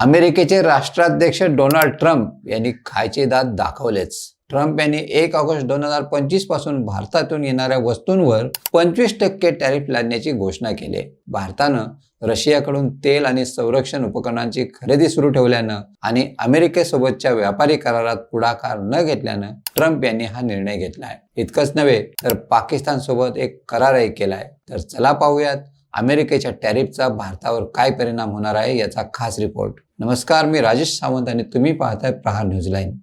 अमेरिकेचे राष्ट्राध्यक्ष Donald Trump यांनी खायचे दात दाखवलेच. ट्रम्प यांनी एक ऑगस्ट दोन हजार पंचवीसपासून भारतातून येणाऱ्या वस्तूंवर पंचवीस टक्के टॅरिफ लादण्याची घोषणा केली. भारतानं रशियाकडून तेल आणि संरक्षण उपकरणांची खरेदी सुरू ठेवल्यानं आणि अमेरिकेसोबतच्या व्यापारी करारात पुढाकार न घेतल्यानं ट्रम्प यांनी हा निर्णय घेतलाय. इतकंच नव्हे तर पाकिस्तान सोबत एक करारही केलाय. तर चला पाहूयात अमेरिकेच्या टॅरिफचा भारतावर काय परिणाम होणार आहे याचा खास रिपोर्ट. नमस्कार मी राजेश सावंत आणि तुम्ही पाहताय प्रहार न्यूजलाईन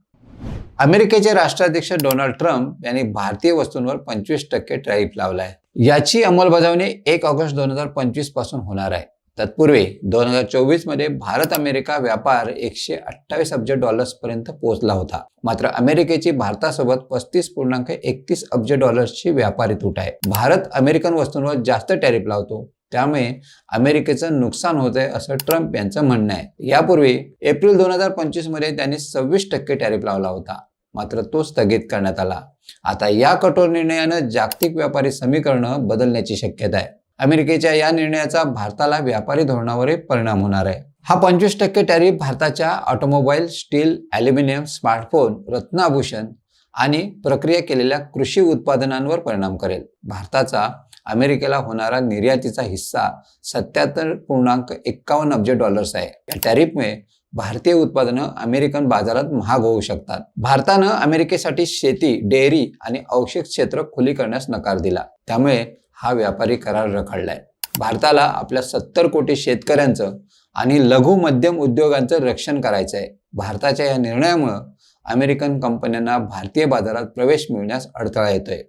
अमेरिकेचे राष्ट्राध्यक्ष डोनाल्ड ट्रम्प यांनी भारतीय वस्तूंवर पंचवीस टक्के टॅरिफ लावलाय. याची अंमलबजावणी एक ऑगस्ट दोन हजार पंचवीसपासून होणार आहे. तत्पूर्वी दोन हजार चोवीसमध्ये भारत अमेरिका व्यापार एकशे अठ्ठावीस अब्ज डॉलर्स पर्यंत पोहोचला होता. मात्र अमेरिकेची भारतासोबत पस्तीस पूर्णांक एकतीस अब्ज डॉलर्सची व्यापारी तूट आहे. भारत अमेरिकन वस्तूंवर जास्त टॅरिफ लावतो. त्यामुळे अमेरिकेचं नुकसान होत आहे असं ट्रम्प यांचं म्हणणं आहे. यापूर्वी एप्रिल दोन हजार पंचवीसमध्ये त्यांनी सव्वीस टक्के टॅरिफ लावला होता. मात्र तो स्थगित करण्यात आला. आता या कठोर निर्णयानं जागतिक व्यापारी समीकरणं बदलण्याची शक्यता आहे. अमेरिकेच्या या निर्णयाचा भारताला व्यापारी धोरणावरही परिणाम होणार आहे. हा पंचवीस टक्के टॅरिफ भारताच्या ऑटोमोबाईल स्टील ॲल्युमिनियम स्मार्टफोन रत्नाभूषण आणि प्रक्रिया केलेल्या कृषी उत्पादनांवर परिणाम करेल. भारताचा अमेरिकेला होणारा निर्यातीचा हिस्सा सत्याहत्तर पूर्णांक एक्कावन्न अब्ज डॉलर्स आहे. या टॅरिफमुळे भारतीय उत्पादनं अमेरिकन बाजारात महाग होऊ शकतात. भारतानं अमेरिकेसाठी शेती डेअरी आणि औषध क्षेत्र खुली करण्यास नकार दिला. त्यामुळे हा व्यापारी करार रखडलाय. भारताला आपल्या सत्तर कोटी शेतकऱ्यांचं आणि लघु मध्यम उद्योगांचं रक्षण करायचं आहे भारताच्या या निर्णयामुळं अमेरिकन कंपन्यांना भारतीय बाजारात प्रवेश मिळण्यास अडथळा येतोय.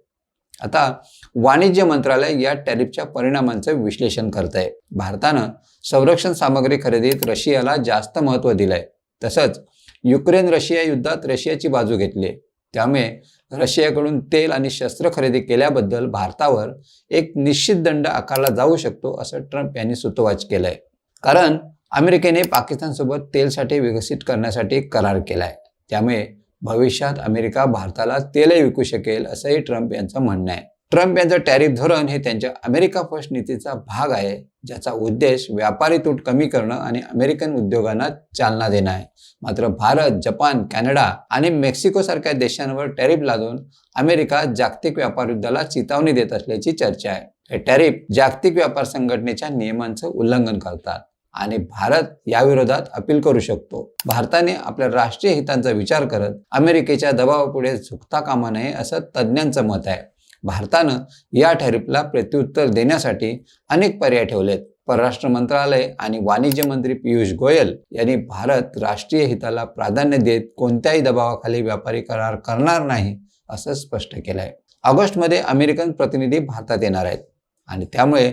आता वाणिज्य मंत्रालय या टॅरिफच्या परिणामांचं विश्लेषण करत आहे भारतानं संरक्षण सामग्री खरेदीत रशियाला जास्त महत्त्व दिलंय. तसंच युक्रेन रशिया युद्धात रशियाची बाजू घेतली त्यामुळे रशियाकडून तेल आणि शस्त्र खरेदी केल्याबद्दल भारतावर एक निश्चित दंड आकारला जाऊ शकतो असं ट्रम्प यांनी सुतोवाच केलंय. कारण अमेरिकेने पाकिस्तानसोबत तेलसाठी विकसित करण्यासाठी करार केलाय. त्यामुळे भविष्यात अमेरिका भारताला तेलही विकू शकेल असंही ट्रम्प यांचं म्हणणं आहे. ट्रम्प यांचं टॅरिफ धोरण हे त्यांच्या अमेरिका फर्स्ट नीतीचा भाग आहे ज्याचा उद्देश व्यापारी तूट कमी करणं आणि अमेरिकन उद्योगांना चालना देणं आहे. मात्र भारत जपान कॅनडा आणि मेक्सिको सारख्या देशांवर टॅरिफ लादून अमेरिका जागतिक व्यापार युद्धाला चितावणी देत असल्याची चर्चा आहे. हे टॅरिफ जागतिक व्यापार संघटनेच्या नियमांचं उल्लंघन करतात. आणि भारत याविरोधात अपील करू शकतो. भारताने आपल्या राष्ट्रीय हितांचा विचार करत अमेरिकेच्या दबावापुढे झुकता कामा नये असं तज्ज्ञांचं मत आहे. भारतानं या ठरीपला प्रत्युत्तर देण्यासाठी अनेक पर्याय ठेवलेत. परराष्ट्र मंत्रालय आणि वाणिज्य मंत्री पियुष गोयल यांनी भारत राष्ट्रीय हिताला प्राधान्य देत कोणत्याही दबावाखाली व्यापारी करार करणार नाही असं स्पष्ट केलं आहे ऑगस्टमध्ये अमेरिकन प्रतिनिधी भारतात येणार आहेत आणि त्यामुळे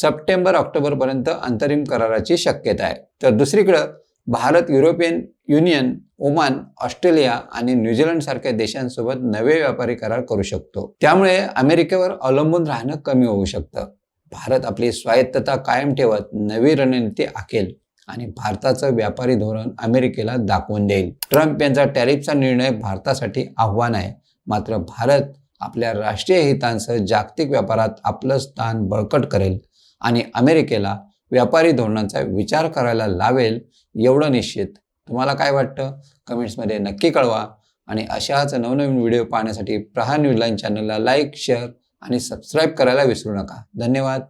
सप्टेंबर ऑक्टोबरपर्यंत अंतरिम कराराची शक्यता आहे. तर दुसरीकडं Bharat European Union Oman Australia आणि न्यूझीलंड सारख्या देशांसोबत नवे व्यापारी करार करू शकतो. त्यामुळे अमेरिकेवर अवलंबून राहणं कमी होऊ शकतं. भारत आपली स्वायत्तता कायम ठेवत नवी रणनीती आखेल आणि भारताचं व्यापारी धोरण अमेरिकेला दाखवून देईल. ट्रम्प यांचा टॅरिफचा निर्णय भारतासाठी आव्हान आहे. मात्र भारत आपल्या राष्ट्रीय हितांसह जागतिक व्यापारात आपलं स्थान बळकट करेल. आणि अमेरिकेला व्यापारी धोरणांचा विचार करायला लावेल एवढं निश्चित. तुम्हाला काय वाटतं? कमेंट्समध्ये नक्की कळवा. आणि अशाच नवनवीन व्हिडिओ पाहण्यासाठी प्रहार न्यूजलाईन चॅनलला लाईक शेअर आणि सबस्क्राईब करायला विसरू नका. धन्यवाद.